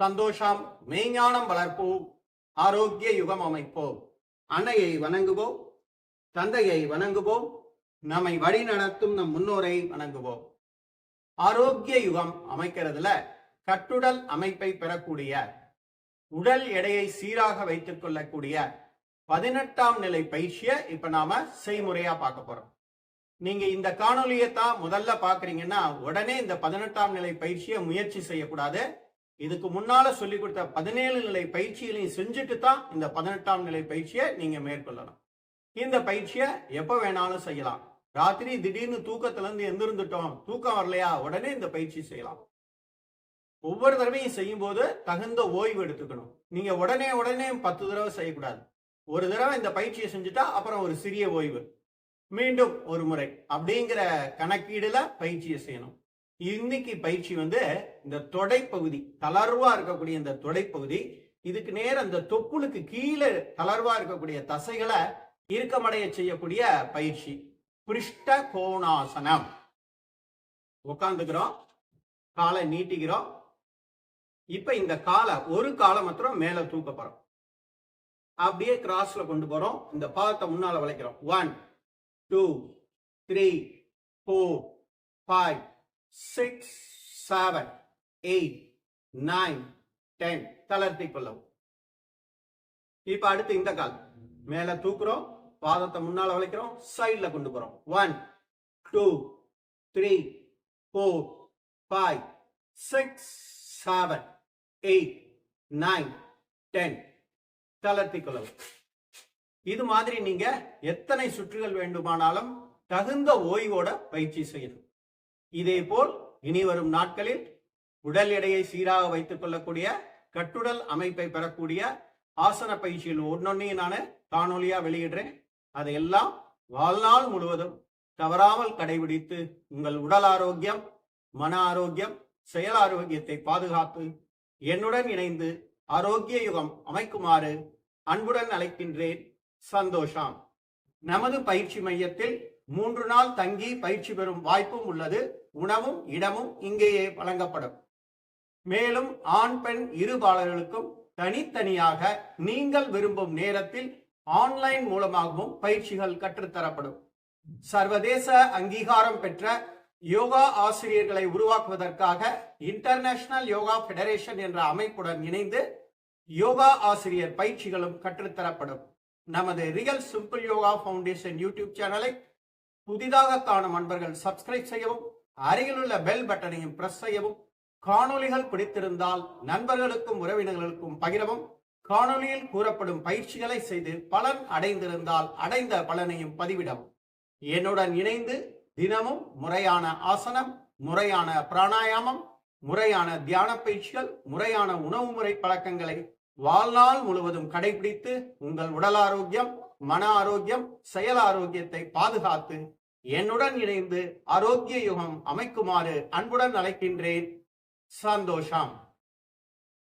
சந்தோஷம் மெய்ஞானம் வளர்ப்போம் ஆரோக்கிய யுகம் அமைப்போம். அன்னையை வணங்குவோம் தந்தையை வணங்குவோம் நம்மை வழி நடத்தும் நம் முன்னோரை வணங்குவோம். ஆரோக்கிய யுகம் அமைக்கிறதுல கட்டுடல் அமைப்பை பெறக்கூடிய உடல் எடையை சீராக வைத்துக் கொள்ளக்கூடிய பதினெட்டாம் நிலை பயிற்சியை இப்ப நாம செய்முறையா பார்க்க போறோம். நீங்க இந்த காணொலியை தான் முதல்ல பாக்குறீங்கன்னா உடனே இந்த பதினெட்டாம் நிலை பயிற்சியை முயற்சி செய்யக்கூடாது. இதுக்கு முன்னால சொல்லி கொடுத்த பதினேழு நிலை பயிற்சிகளையும் செஞ்சுட்டு தான் இந்த பதினெட்டாம் நிலை பயிற்சியை நீங்க மேற்கொள்ளலாம். இந்த பயிற்சியை எப்ப வேணாலும் செய்யலாம். ராத்திரி திடீர்னு தூக்கத்துல இருந்து எந்திருந்துட்டோம் தூக்கம் வரலையா? உடனே இந்த பயிற்சி செய்யலாம். ஒவ்வொரு தடவையும் செய்யும் போது தகுந்த ஓய்வு எடுத்துக்கணும். நீங்க உடனே உடனே பத்து தடவை செய்யக்கூடாது. ஒரு தடவை இந்த பயிற்சியை செஞ்சுட்டா அப்புறம் ஒரு சிறிய ஓய்வு. மீண்டும் ஒரு முறை. அப்படிங்கிற கணக்கீடுல பயிற்சியை செய்யணும். இன்னைக்கு பயிற்சி வந்து இந்த தொடைப்பகுதி தளர்வா இருக்கக்கூடிய இந்த தொடைப்பகுதி இதுக்கு நேர இந்த தொப்புளுக்கு கீழே தளர்வா இருக்கக்கூடிய தசைகளை இறுக்கமடைய செய்யக்கூடிய பயிற்சி. பிருஷ்ட கோணாசனம். உட்காந்துக்கிறோம் காலை நீட்டிக்கிறோம். இப்ப இந்த காலை ஒரு காலை மாத்திரம் மேல தூக்க போறோம். அப்படியே கிராஸ்ல கொண்டு போறோம். இந்த பாதத்தை முன்னால வளைக்கிறோம். One two three four five six seven eight nine ten தளர்த்தி கொள்ளவும். இப்ப அடுத்து இந்த கால். மேல தூக்குறோம். பாதத்தை முன்னால வளைக்கிறோம். சைட்ல கொண்டு போறோம். One two three four five six seven eight nine ten தளர்த்தி கொள்ளவும். இது மாதிரி நீங்க எத்தனை சுற்றுகள் வேண்டுமானாலும் தகுந்த ஓய்வோட பயிற்சி செய்யணும். இதே போல் இனி வரும் நாட்களில் உடல் எடையை சீராக வைத்துக் கொள்ளக்கூடிய கட்டுடல் அமைப்பை பெறக்கூடிய ஆசன பயிற்சியில் ஒன்னொன்னையும் நான் காணொலியா வெளியிடுறேன். அதையெல்லாம் வாழ்நாள் முழுவதும் தவறாமல் கடைபிடித்து உங்கள் உடல் ஆரோக்கியம் மன ஆரோக்கியம் செயல் ஆரோக்கியத்தை பாதுகாத்து என்னுடன் இணைந்து ஆரோக்கிய யுகம் அமைக்குமாறு அன்புடன் அழைக்கின்றேன் சந்தோஷம். நமது பயிற்சி மையத்தில் மூன்று நாள் தங்கி பயிற்சி பெறும் வாய்ப்பும் உள்ளது. உணவும் இடமும் இங்கேயே வழங்கப்படும். மேலும் ஆண் பெண் இருபாளர்களுக்கும் தனித்தனியாக நீங்கள் விரும்பும் நேரத்தில் ஆன்லைன் மூலமாகவும் பயிற்சிகள் கற்றுத்தரப்படும். சர்வதேச அங்கீகாரம் பெற்ற யோகா ஆசிரியர்களை உருவாக்குவதற்காக இன்டர்நேஷனல் யோகா ஃபெடரேஷன் என்ற அமைப்புடன் இணைந்து யோகா ஆசிரியர் பயிற்சிகளும் கற்றுத்தரப்படும். நமது real simple yoga foundation YouTube சேனலை புதிதாக காணும் அன்பர்கள் சப்ஸ்கிரைப் செய்யவும் அருகிலுள்ள பெல் பட்டனையும் பிரஸ் செய்யவும் காணொளிகள் பிடித்திருந்தால் நண்பர்களுக்கும் உறவினர்களுக்கும் பகிரவும் காணொளியில் கூறப்படும் பயிற்சிகளை செய்து பலன் அடைந்திருந்தால் அடைந்த பலனையும் பதிவிடவும். என்னுடன் இணைந்து தினமும் முறையான ஆசனம் முறையான பிராணாயாமம் முறையான தியான பயிற்சிகள் முறையான உணவு முறை பழக்கங்களை வாழ்நாள் முழுவதும் கடைபிடித்து உங்கள் உடல் ஆரோக்கியம் மன ஆரோக்கியம் செயல் ஆரோக்கியத்தை பாதுகாத்து என்னுடன் இணைந்து ஆரோக்கிய யுகம் அமைக்குமாறு அன்புடன் அழைக்கின்றேன். சந்தோஷம்.